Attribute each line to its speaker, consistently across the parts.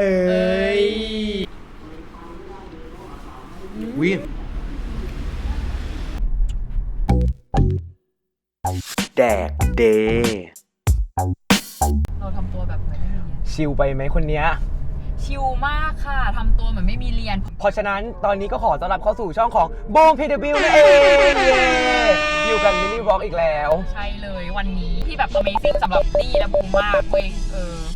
Speaker 1: เอ้ยวิแดกเด
Speaker 2: เราทำตัวแบบเหมือนไม่มีเรียน
Speaker 1: ชิลไปไหมคนเนี้ย
Speaker 2: ชิลมากค่ะทำตัวเหมือนไม่มีเรียน
Speaker 1: เพราะฉะนั้นตอนนี้ก็ขอต้อนรับเข้าสู่ช่องของบูมพีดบิวนั่นเองเย้อยู่กันมินิวอล์กอีกแล้ว
Speaker 2: ใช่เลยวันนี้ที่แบบ Amazing สำหรับตี้และบูมมากเว้ยเออพูดตรง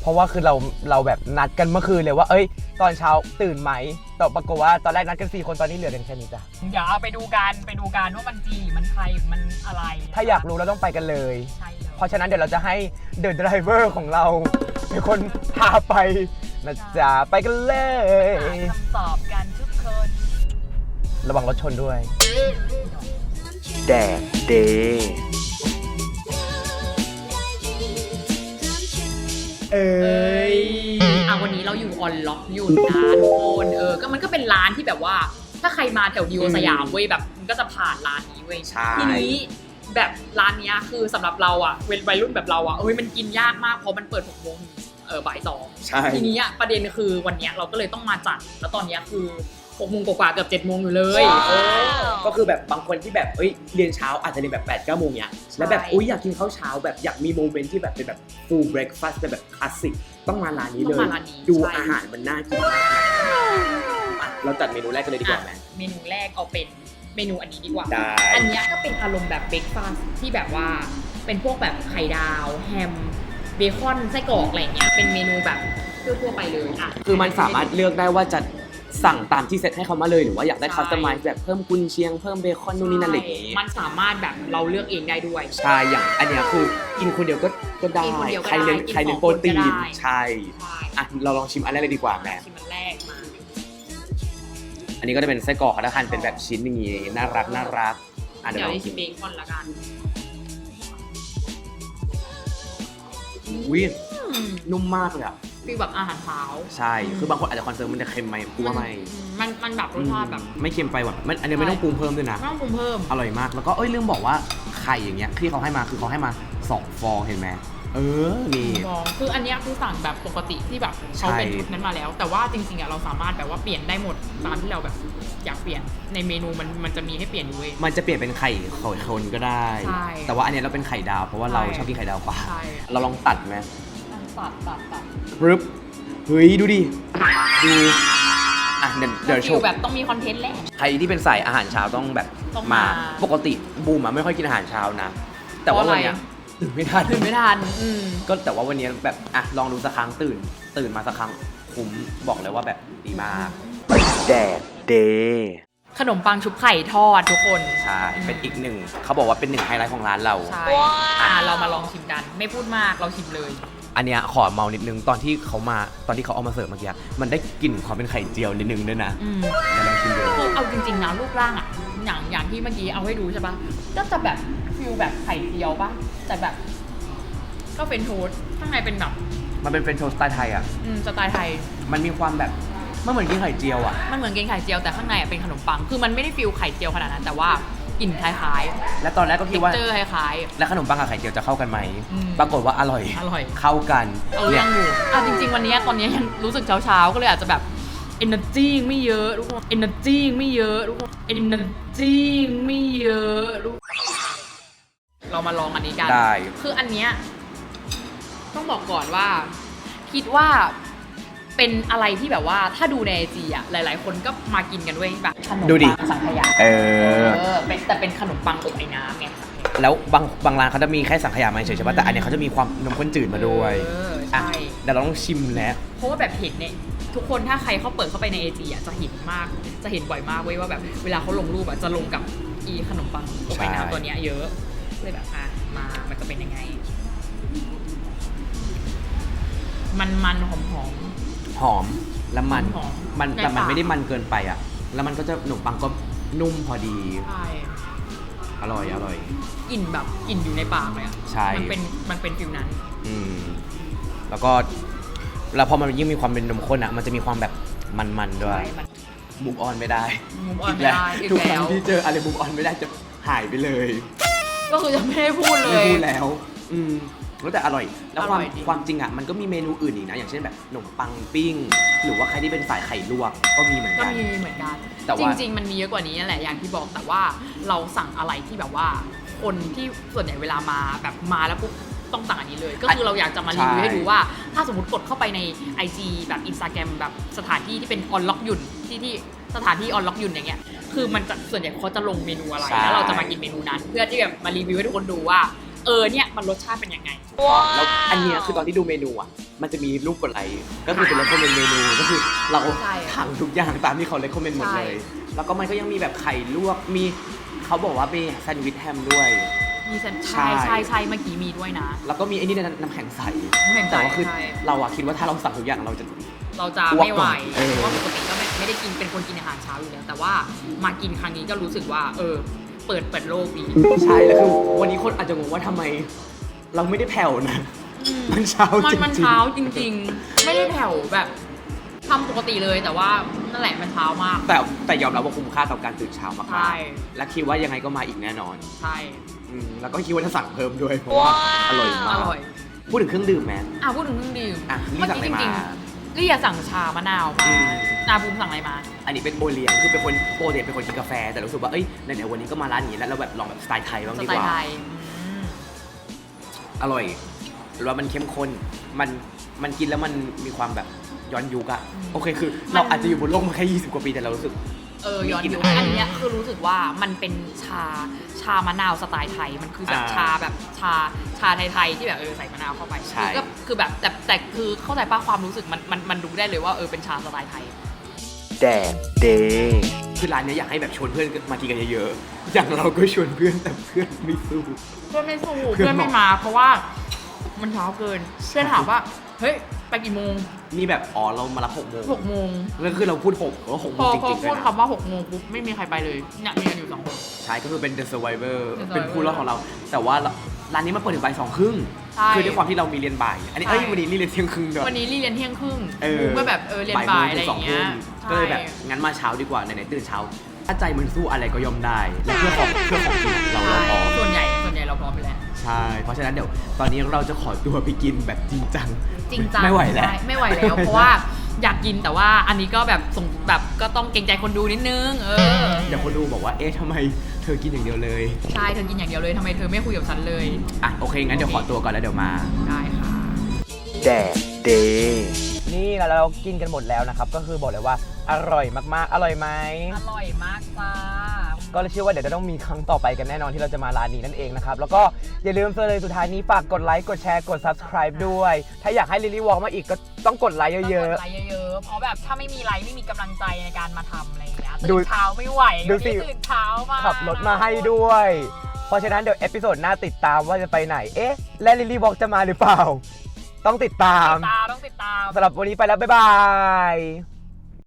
Speaker 1: เพราะว่าคือเราเราแบบนัดกันเมื่อคืนเลยว่าเอ้ย ตอนเช้าตื่นไหมแต่ปรากฏว่าตอนแรกนัดกันสี่คนตอนนี้เหลือกันแค่นี้จ้ะ
Speaker 2: เดี๋ยวเอาไปดูกันไปดูกันว่ามันจริงหรือมันใครหรือมันอะไร
Speaker 1: ถ้าอยากรู้เราต้องไปกันเลย
Speaker 2: ใช่เลย
Speaker 1: เพราะฉะนั้นเดี๋ยวเราจะให้เดอะไดรเวอร์ของเราเป็นคนพาไปนะจ๊ะไปกันเลย
Speaker 2: หาคำตอบกันทุกคน
Speaker 1: ระวังรถชนด้วย แดกเด เอ้ย
Speaker 2: อะวันนี้เราอยู่ออนล็อกอยู่นะทุกคนเออ ก็มันก็เป็นร้านที่แบบว่า ถ้าใครมาแถวดิวสยามเว้ยแบบมันก็จะผ่านร้านนี้เว้ย
Speaker 1: ใช่
Speaker 2: ทีนี้แบบร้านเนี้ยคือสำหรับเราอะเวนวัยรุ่นแบบเราอะเอ้ยมันกินยากมากเพราะมันเปิดหกโมงเออบ่ายสอง
Speaker 1: ใช่
Speaker 2: ทีนี้อะประเด็นคือวันเนี้ยเราก็เลยต้องมาจัด แล้วตอนเนี้ยคือ หกโมงกว่าๆเกือบเจ็ดโมงอยู่เลย เออ
Speaker 3: ก็คือแบบบางคนที่แบบเอ้ยเรียนเช้าอาจจะเรียนแบบ8ปดเก้าโมงเนี้ยแล้วแบบ
Speaker 2: ใช่
Speaker 3: อุ้ยอยากกินข้าวเช้าแบบอยากมีโมเมนต์ที่แบบเป็นแบบ full breakfast เป็นแบบคลาสสิกต้องมาร้านนี้
Speaker 2: ต้
Speaker 3: เล
Speaker 2: อง
Speaker 3: ย
Speaker 2: มาร้านนี้
Speaker 3: ดู
Speaker 2: ใช่
Speaker 3: อาหารมันน่ากินมากอะเราจัดเมนูแรกกันเลยดีกว่าไหม
Speaker 2: อะเมนูแรกเอาเป็นเมนูอันนี้ดีกว่า
Speaker 3: ได้
Speaker 2: อันเนี้ยก็เป็นอารมณ์แบบเบรกฟาสต์ที่แบบว่าเป็นพวกแบบไข่ดาว แฮม เบคอนไส้กรอกอะไรเงี้ยเป็นเมนูแบบทั่วๆไปเลยอะ
Speaker 3: คือมันสามารถเลือกได้ว่าจะ สั่งตามที่เซตให้เขามาเลยหรือว่าอยากได้
Speaker 2: ใช่
Speaker 3: คัสตอมไมซ์แบบเพิ่มกุนเชียงเพิ่มเบคอนนู่นนี่นั่นอะไรอย่างงี้
Speaker 2: มันสามารถแบบเราเลือกเองได้ด้วย
Speaker 3: ใช่อย่างอันเนี้ยคือกินคนเดียวก็ก็ได้
Speaker 2: กินคนเดียวก็
Speaker 3: ใครเน้น
Speaker 2: ได้กิน
Speaker 3: ใครเน้น
Speaker 2: สอง
Speaker 3: โปรตี
Speaker 2: คนก็
Speaker 3: น
Speaker 2: ได้
Speaker 3: ใช่
Speaker 2: ใช่
Speaker 3: อะเราลองชิมอันแรกเลยดีกว่าแม่
Speaker 2: ชิมมันแรกมา
Speaker 3: อันนี้ก็จะเป็นไส้กรอกนะคันเป็นแบบชิ้นอย่างงี้น่ารักน่ารักอะเดี๋ย
Speaker 2: เดี๋ยวว
Speaker 3: ลอง
Speaker 2: ได้
Speaker 3: ชิ
Speaker 2: ชิ
Speaker 3: ม
Speaker 2: มเบคอนละกัน
Speaker 3: วิ
Speaker 2: อืม
Speaker 3: นุ่มมากเลยอะ
Speaker 2: ฟีลแบบอาหารเช้า
Speaker 3: ใช่ คือบางคนอาจจะคอนเซิร์นมันจะเค็มไหมกูว่าไม่
Speaker 2: มันมันแบบรสชาติแบบ
Speaker 3: ไม่เค็มไปหวานมันอันนี้ไม่ต้องปรุงเพิ่มด้วยนะ
Speaker 2: ไม่ต้องปรุงเพิ่ม
Speaker 3: อร่อยมาก แล้วก็เอ้ยลืมบอกว่าไข่อย่างเงี้ยที่เขาให้มาคือเขาให้มาสองฟองเห็นไหมเออ นี่
Speaker 2: บอกคืออันเนี้ยคือสั่งแบบปกติที่แบบเขาเป็นชุดนั้นมาแล้ว แต่ว่าจริงๆอะเราสามารถแบบว่าเปลี่ยนได้หมดตามที่เราแบบอยากเปลี่ยน ในเมนูมันมันจะมีให้เปลี่ยนอยู่เว้ย
Speaker 3: มันจะเปลี่ยนเป็นไข่ขอยคนก็ได้
Speaker 2: ใช่
Speaker 3: แต่ว่าอันเนี้ยเราเป็นไข่ดาวเพราะว่าเรา
Speaker 2: ใช่
Speaker 3: ชอบกินไข่ดาวกว่า
Speaker 2: ใช่
Speaker 3: เราลองตัดไหม
Speaker 2: ตัดตัดตัด
Speaker 3: ปึ๊บเฮ้ยดูดิ ดู อะเดี๋ยวเดี๋ยวโช
Speaker 2: ฟิล
Speaker 3: ว์
Speaker 2: แบบต้องมีคอนเทนต์แหละ
Speaker 3: ใครที่เป็นสายอาหารเช้าต้องแบบ
Speaker 2: ต้อง
Speaker 3: มา
Speaker 2: มา
Speaker 3: ปกติบูมอะไม่ค่อยกินอาหารเช้านะ แต่ว่า
Speaker 2: เพราะ
Speaker 3: วั
Speaker 2: อะ
Speaker 3: น
Speaker 2: ไร
Speaker 3: เนี้ยตื่นไม่ทัน
Speaker 2: ตื่นไม่ทันอืม
Speaker 3: ก็แต่ว่าวันนี้แบบอะลองดูสักครั้งตื่น ตื่นมาสักครั้งคุ้มบอกเลยว่าแบบดีมาก
Speaker 1: แดกเด
Speaker 2: ขนมปังชุบไข่ทอดทุกคน
Speaker 3: ใช่เป็นอีกหนึ่งเขาบอกว่าเป็นหนึ่งไฮไลท์ของร้านเรา
Speaker 2: ใช่อะเรามาลองชิมกัน ไม่พูดมากเราชิมเลย
Speaker 3: อันเนี้ยขอเมานิดนึงตอนที่เขามาตอนที่เขาเอามาเสิร์ฟเมื่อกี้มันได้กลิ่นความเป็นไข่เจียวนิดนึงด้วยนะ
Speaker 2: อืม
Speaker 3: เดี๋ยวลองชิมดู
Speaker 2: คือเอาจริงๆนะรูปร่างอะอย่างอย่างที่เมื่อกี้เอาให้ดูใช่ปะก็จะแบบฟิลแบบไข่เจียวปะแต่แบบ ก็เป็นโทสต์ข้างในเป็นแบบ
Speaker 3: มันเป็นเฟรนช์โทสต์สไตล์ไทยอะ
Speaker 2: อืมสไตล์ไทย
Speaker 3: มันมีความแบบมันเหมือนกินไข่เจียวอะ
Speaker 2: มันเหมือนกินไข่เจียวแต่ข้างในอะเป็นขนมปัง คือมันไม่ได้ฟิลไข่เจียวขนาดนั้นแต่ว่า กลิ่นคล้าย
Speaker 3: และตอนแรกก็
Speaker 2: ๆ
Speaker 3: คิ
Speaker 2: เท็
Speaker 3: ด
Speaker 2: ก
Speaker 3: ว่า
Speaker 2: เจอร์คล้าย
Speaker 3: แล้วขนมปังกับไข่เจียวจะเข้ากันไหม
Speaker 2: อืม
Speaker 3: ปรากฏว่าอร่อย
Speaker 2: ๆอร่อย
Speaker 3: เข้ากัน
Speaker 2: เอาเรื่องอยู่อะจริง ๆ วันนี้ตอนนี้ยังรู้สึกเช้าๆ ก็เลยอาจจะแบบ energy ไม่เยอะทุกคน energy ไม่เยอะทุกคน energy ไม่เยอะทุกคนเรามาลองอันนี้กัน
Speaker 3: ได้
Speaker 2: คืออันเนี้ยต้องบอกก่อนว่า คิดว่า เป็นอะไรที่แบบว่าถ้าดูในไอจีอะหลาย ๆ คนก็มากินกันด้วยแบบขนม
Speaker 3: ดูดิ
Speaker 2: ปังสังขยา
Speaker 3: เอ
Speaker 2: เอ
Speaker 3: อ
Speaker 2: อเป็นแต่เป็นขนมปังอบไอ้น้ำไง
Speaker 3: แล้วบางบางร้านเขาจะมีแค่สังขยามาเฉยๆใช่ป่ะแต่อันเนี้ยเขาจะมีความนมข้นจืดมาด้วย
Speaker 2: เออ
Speaker 3: อะ
Speaker 2: ใช่
Speaker 3: เดี๋ยวเราต้องชิมแล้ว
Speaker 2: เพราะว่าแบบเห็นเนี่ยทุกคนถ้าใครเขาเปิดเข้าไปในเอจีอะจะเห็นมาก จะเห็นบ่อยมากเว้ยว่าแบบเวลาเขาลงรูปอะจะลงกับอีขนมปังอบไอ้
Speaker 3: ใช่
Speaker 2: น้ำตัวเนี้ยเยอะเลยแบบอะมามันจะเป็นยังไง มันมันๆหอมหอม
Speaker 3: หอมและมัน
Speaker 2: หอม
Speaker 3: มัน
Speaker 2: ใน
Speaker 3: แต่มัน
Speaker 2: ปาก
Speaker 3: ไม่ได้มันเกินไปอะ แล้วมันก็จะขนมปังก็นุ่มพอดี
Speaker 2: ๆใช่
Speaker 3: อร่อยอร่อย
Speaker 2: กลิ่นแบบกลิ่นอยู่ในปากเลยอะ
Speaker 3: ใช่
Speaker 2: มันเป็นมันเป็นฟิลนั้น
Speaker 3: อืมแล้วก็แล้วพอมันยิ่งมีความเป็นนมข้นอะ มันจะมีความแบบมันๆด้วย
Speaker 2: ใช่มัน
Speaker 3: บุกออนไม่ได้
Speaker 2: มุมออนไม่
Speaker 3: แล้ว
Speaker 2: ได้อีก
Speaker 3: ทุกค
Speaker 2: แล้
Speaker 3: รั้ง
Speaker 2: ว
Speaker 3: ที่เจออะไรบุกออนไม่ได้จะหายไปเลย
Speaker 2: ก็คือจะไม่ได้พูดเล
Speaker 3: ไม่
Speaker 2: ย
Speaker 3: พูดแล้ว อืมแล้วแต่อร่อย แล้วความ
Speaker 2: อร่อยจริง
Speaker 3: ความจริงอะมันก็มีเมนูอื่นอีกนะ อย่างเช่นแบบขนมปังปิ้ง หรือว่าใครที่เป็นสายไข่ลวกก็มีเหมือน
Speaker 2: ก็
Speaker 3: กัน
Speaker 2: มีเหมือนกัน
Speaker 3: แต่
Speaker 2: จ
Speaker 3: ว่า
Speaker 2: ริง ๆ มันมีเยอะกว่านี้นั่นแหละ อย่างที่บอกแต่ว่าเราสั่งอะไรที่แบบว่า คนที่ส่วนใหญ่เวลามาแบบมาแล้วปุ๊บต้องสั่งอันนี้เลย ก็คือเราอยากจะมารีวิว
Speaker 3: ใช่
Speaker 2: ให้ดูว่า ถ้าสมมติกดเข้าไปใน IG แบบอินสตาแกรมแบบสถานที่ที่เป็นออนล็อกยุ่นที่ที่สถานที่ออนล็อกยุ่นอย่างเงี้ยคือมันจะส่วนใหญ่เขาจะลงเมนูอะไร
Speaker 3: ใช่
Speaker 2: แล้วเราจะมากินเมนูนั้น เพื่อที่แบบมารีวิวให้ทุกคนดูว่า เออเนี่ยมันรสชาติเป็นยังไง
Speaker 3: แล้วอันเนี้ยคือตอนที่ดูเมนูอะ มันจะมีรูปกดไลค์ก็คือเป็นเลคคอมเมนต์เมนูก็คือเรา
Speaker 2: ใช่
Speaker 3: ถังทุกอย่างตามที่เขาเลคคอมเมนต์หมดเลยแล้วก็มันก็ยังมีแบบไข่ลวกมีเขาบอกว่ามีแซนด์วิชแฮมด้วย
Speaker 2: มีเซน
Speaker 3: ใช่
Speaker 2: ใช่ ใช่ใช่เมื่อกี้มีด้วยนะ
Speaker 3: แล้วก็มีไอ้นี่ด้วยนะน้ำแข็งใส
Speaker 2: น้ำแข็งใส
Speaker 3: แต่ว่าคือ
Speaker 2: ใช่
Speaker 3: เราอะคิดว่าถ้าเราสั่งทุกอย่างเราจะ
Speaker 2: เราจะ
Speaker 3: อ้วก
Speaker 2: ไม่ไหว
Speaker 3: ก่อนเออ
Speaker 2: เพราะว่าปกติก็ไม่ไม่ได้กินเป็นคนกินอาหารเช้าอยู่แล้วแต่ว่ามากินครั้งนี้ก็รู้สึกว่า เออ เปิดเปิดโลกดี
Speaker 3: ใช่แล้วคือวันนี้คนอาจจะงงว่าทำไม เราไม่ได้แผ่วนะ มันเช้า
Speaker 2: มัน
Speaker 3: จริงๆ
Speaker 2: มันเช้าจริง ๆ ไม่ได้แผ่วแบบทำปกติเลยแต่ว่านั่นแหละมันเช้ามาก
Speaker 3: แต่แต่ยอมรับว่าคุ้มค่ากับการตื่นเช้ามาก
Speaker 2: ใช่
Speaker 3: ๆและคิดว่ายังไงก็มาอีกแน่นอน
Speaker 2: ใช่
Speaker 3: อืมแล้วก็คิดว่าจะสั่งเพิ่มด้วยเพราะว่าอร่อย
Speaker 2: อ
Speaker 3: มาก
Speaker 2: ร่อย
Speaker 3: พูดถึงเครื่องดื่มแมน
Speaker 2: อะพูดถึงเครื่องดื่ม
Speaker 3: อะนี่
Speaker 2: เมื่อ
Speaker 3: สั่ง
Speaker 2: กี้
Speaker 3: อะไร
Speaker 2: จริง
Speaker 3: มา
Speaker 2: ๆ ลี่อะสั่งชามะนาวมา
Speaker 3: อืม
Speaker 2: นาบูมสั่งอะไรมา
Speaker 3: อันนี้เป็นโอเลี้ยงคือเป็นคนโปรเดเป็นคนกินกาแฟ แต่รู้สึกว่าเอ้ยไหนๆวันนี้ก็มาร้านนี้แล้วเราแบบลองแบบสไตล์ไทยบ้าง
Speaker 2: ส
Speaker 3: ดี
Speaker 2: ไต
Speaker 3: ก
Speaker 2: ล์
Speaker 3: ว่า
Speaker 2: ไทยอืม
Speaker 3: อร่อยหรือว่ามันเข้มข้นมันมันกินแล้วมันมีความแบบย้อนยุคอะโอเคคือ เราอาจจะอยู่บนโลกมาแค่20 กว่าปีแต่เรารู้สึก
Speaker 2: เออย้อน
Speaker 3: มีกลิ่น
Speaker 2: ยุค
Speaker 3: อาย
Speaker 2: อันเนี้ยคือรู้สึกว่ามันเป็นชาชามะนาวสไตล์ไทย มันคือแบบ
Speaker 3: อ่า
Speaker 2: ชาแบบชาชาไทยๆที่แบบเออใส่มะนาวเข้าไป
Speaker 3: ใช่
Speaker 2: คือก็ คือแบบแต่แต่คือเข้าใจป้าความรู้สึกมันมันมันดูได้เลยว่าเออเป็นชาสไตล์ไทย
Speaker 1: แดดเดย์
Speaker 3: คือร้านเนี้ยอยากให้แบบชวนเพื่อนมากินกันเยอะๆ อย่างเราก็ชวนเพื่อนแต่เพื่อนไม่สู้
Speaker 2: เพื่อนไม่สู้
Speaker 3: เพื่อน
Speaker 2: เพื่อนไม่มา เพราะว่ามันเช้าเกินเพื่อนถามว่า เฮ้ย ไปกี่โมง
Speaker 3: นี่แบบอ๋อเรามารับหกโมง
Speaker 2: หกโมง
Speaker 3: แล้วคือเราพูดหกว่าหกโม
Speaker 2: พ
Speaker 3: ง
Speaker 2: อ
Speaker 3: จ
Speaker 2: พอ
Speaker 3: ริงๆเล
Speaker 2: พู
Speaker 3: ย
Speaker 2: ด
Speaker 3: นะ
Speaker 2: คำว่าหกโมงปุ๊บไม่มีใครไปเลยเนี่ยมีกันอยู่สองคน
Speaker 3: ใช่ก็คือเป็น The Survivor
Speaker 2: The
Speaker 3: เป็นผู้รอดของเรา แต่ว่าร้านนี้มันเปิดถึงบ่ายสองครึ่ง
Speaker 2: ใช่
Speaker 3: คือด้วยความที่เรามีเรียนบ่าย อันนี้
Speaker 2: ใช่
Speaker 3: เอ้ยวันนี้นี่เรียนเที่ยงครึ่งด้วย
Speaker 2: วันนี้รีเรียนเที่ยงครึ่ง
Speaker 3: เออ
Speaker 2: บูมก็แบบเออเรียนบ่ายอะไรอย่างเงี้ย
Speaker 3: ก็เลยแบบงั้นมาเช้าดีกว่าไหนๆตื่นเช้า ถ้าใจมันสู้อะไรก็ยอมได้และเพื่อของเพื่อของกินอะเราเราพร้อม
Speaker 2: ส่วนใหญ่ส่วนใหญ่เราพร้อมไปแล้ว
Speaker 3: ใช่เพราะฉะนั้นเดี๋ยวตอนนี้เราจะขอตัวไปกินแบบจริงจัง
Speaker 2: จริงจัง
Speaker 3: ไม่ไหวแล้ว
Speaker 2: ใช่ไม่ไหวแล้วเพราะว่า อยากกินแต่ว่าอันนี้ก็แบบส่งแบบก็ต้องเกรงใจคนดูนิดนึง เออ
Speaker 3: เดี๋ยวคนดูบอกว่า เอ๊ะทำไมเธอกินอย่างเดียวเลย
Speaker 2: ใช่เธอกินอย่างเดียวเลยทำไมเธอไม่คุยกับฉันเลย
Speaker 3: อะ โอเค งั้นเดี๋ยวขอตัวก่อนแล้วเดี๋ยวมา
Speaker 2: ได้ค่ะ
Speaker 1: แดดเดย์นี่แล้วเรากินกันหมดแล้วนะครับ ก็คือบอกเลยว่าอร่อยมากๆ อร่อยไหม
Speaker 2: อร่อยมากจ้า
Speaker 1: ก็เลยเชื่อว่าเดี๋ยวจะต้องมีครั้งต่อไปกันแน่นอนที่เราจะมาร้านนี้นั่นเองนะครับ แล้วก็อย่าลืมเลยสุดท้ายนี้ฝากกดไลค์กดแชร์กด subscribe ด้วย ถ้าอยากให้ลิลี่วอล์กมาอีกก็ต้องกดไลค์
Speaker 2: ต้อง
Speaker 1: เย
Speaker 2: ก
Speaker 1: อะ
Speaker 2: ดไลค์เยอะๆ เพราะแบบถ้าไม่มีไลค์ไม่มีกำลังใจในการมาทำอะไรอย่างเงี้ย
Speaker 1: ดู
Speaker 2: ตื่นเช้าไม่ไหว
Speaker 1: ดูสิ
Speaker 2: วันนี้ตื่นเช้ามา
Speaker 1: ๆขับรถมาให้ด้วย เพราะฉะนั้นเดี๋ยวเอพิโซดหน้าติดตามว่าจะไปไหน เอ๊ะ และลิลี่วอล์กจะมาหรือเปล่า ต้องติดตาม
Speaker 2: ติดตามต้องติดตาม
Speaker 1: สำหรับวันนี้ไปแล้วบ๊ายบาย